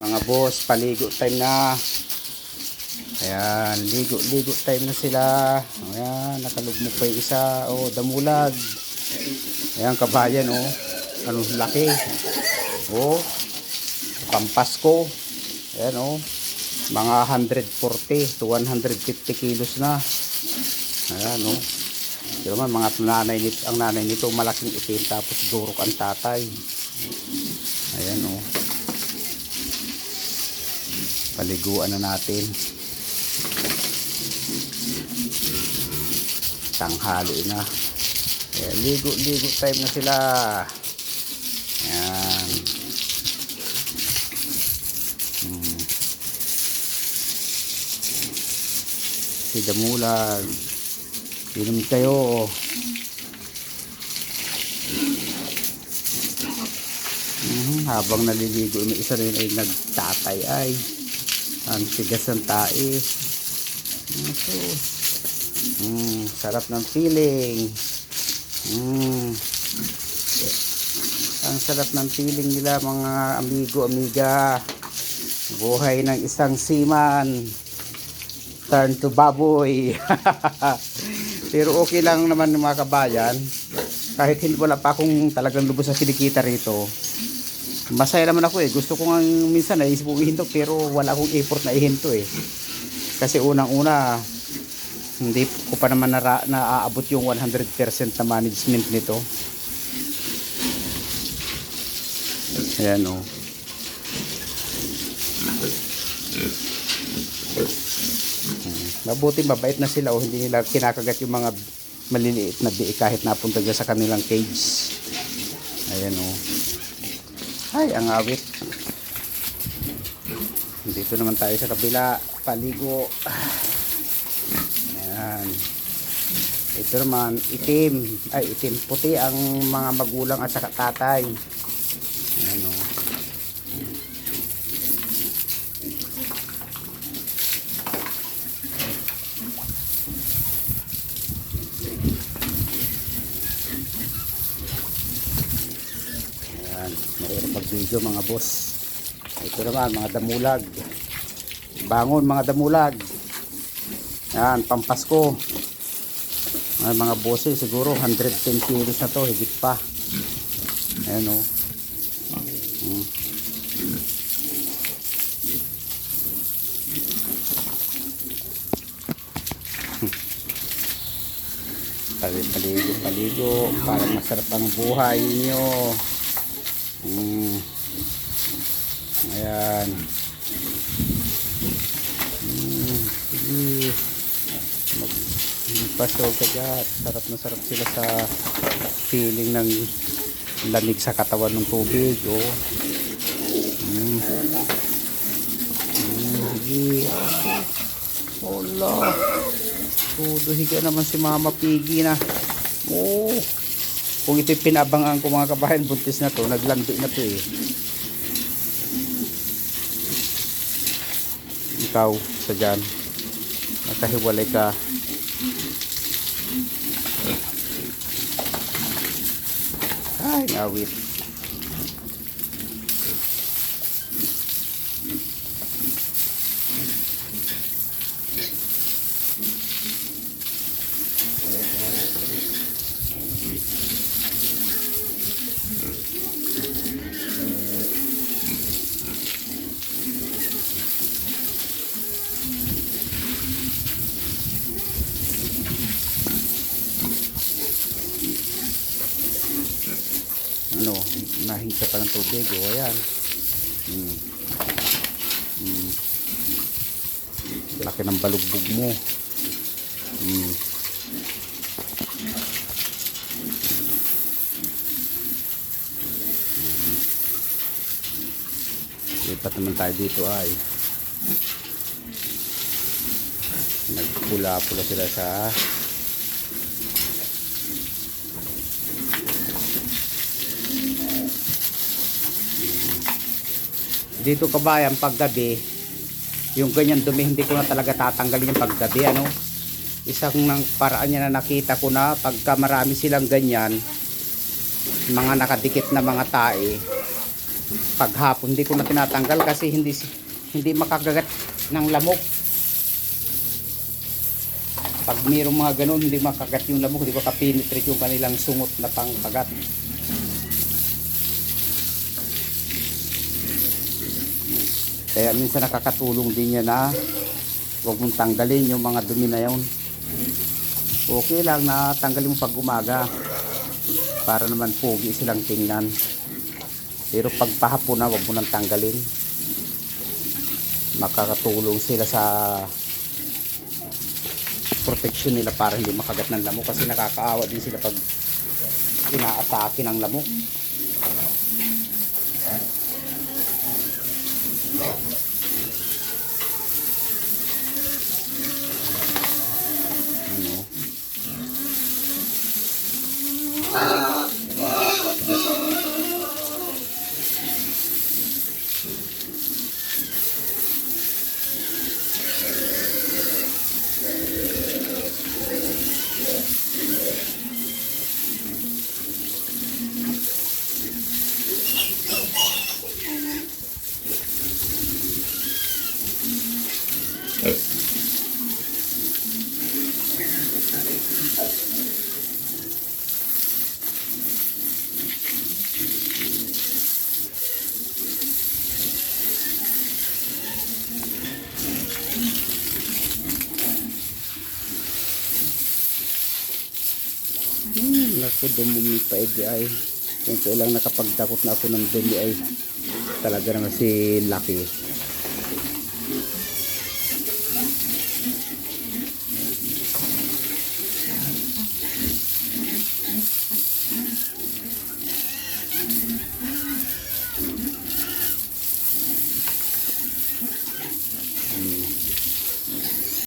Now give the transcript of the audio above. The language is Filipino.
Mga boss, paligo time na. Ayan, ligo, ligo time na sila. Ayan, nakalugmok pa yung isa. Oh, damulag. Ayan, kabayan, oh. Ano, laki. Oh, pampasko. Ayan, oh. Mga 140 to 150 kilos na. Ayan, oh. Pero man, mga nanay nito, ang nanay nito malaking itim tapos durok ang tatay. Ayan, oh. Paliguan na natin. Tanghali na. Ayan, ligo, ligo time na sila. Ayan. Hmm. Si Damulag. Inom kayo. Mhm, habang naliligo, may isa rin ay nagtatay ay. Ang tigas ng tae. Ito. Mm, sarap ng feeling. Mm. Ang sarap ng feeling nila mga amigo, amiga. Buhay ng isang seaman. Turn to baboy. Pero okay lang naman mga kabayan. Kahit hindi wala pa akong talagang lubos sa kinikita rito. Masaya naman ako eh. Gusto ko nga minsan naisip kong ihinto pero wala akong effort na ihinto eh. Kasi unang-una hindi ko pa naman nara, naaabot yung 100% na management nito. Ayan o. Oh. Mabuti mabait na sila o hindi nila kinakagat yung mga maliliit na biik kahit napunta dyan sa kanilang cage. Ayan o. Oh. Ay, ang awit. Dito naman tayo sa kabila. Paligo. Ayan. Ito naman, itim. Ay, itim. Puti ang mga magulang at saka tatay. Ayan o. Ayan, mahirap mag-video mga boss. Ito naman, mga damulag. Bangon mga damulag. Ayan, pampasko. Ay, mga boses, siguro 110 kilos na to, higit pa. Ayan o. Hmm. Pali- Paligo, paligo, para masarap ang buhay niyo. Mm. Ayan. Mm. Sige. Mag pasok ka dyan. Sarap na sarap sila sa feeling ng lamig sa katawan ng tubig. Oh. Mm. Mm. Hola. Todo higa naman si Mama Piggy na. Oh. Kung ito'y pinabangan ko mga kabayan, buntis na to, naglandi na to eh. Ikaw, sa dyan, nakahiwalay ka. Ay, ngawit. ano, nahingsa pa ng tubig. O, ayan. Mm. Mm. Laki ng balugbog mo. Mm. Lipat naman tayo dito ay nagpula-pula sila sa dito kabayan paggabi yung ganyan dumi hindi ko na talaga tatanggalin yung paggabi ano? Isang ng paraan niya na nakita ko na pagka marami silang ganyan mga nakadikit na mga tae paghapon hindi ko na tinatanggal kasi hindi hindi makagagat ng lamok. Pag mayroong mga ganun hindi makagat yung lamok hindi makapenetrate yung kanilang sungot na pangkagat kaya minsan nakakatulong din yan na huwag mong tanggalin yung mga dumi na yun. Okay lang na tanggalin mo pag umaga. Para naman pogi silang tingnan. Pero pag pahapon na huwag mo nang tanggalin. Makakatulong sila sa protection nila para hindi makagat ng lamok. Kasi nakakaawa din sila pag inaatake ng lamok naku, dumumi pa edi ay. Kung kailang nakapagtakot na ako ng dumi ay talaga naman si Lucky.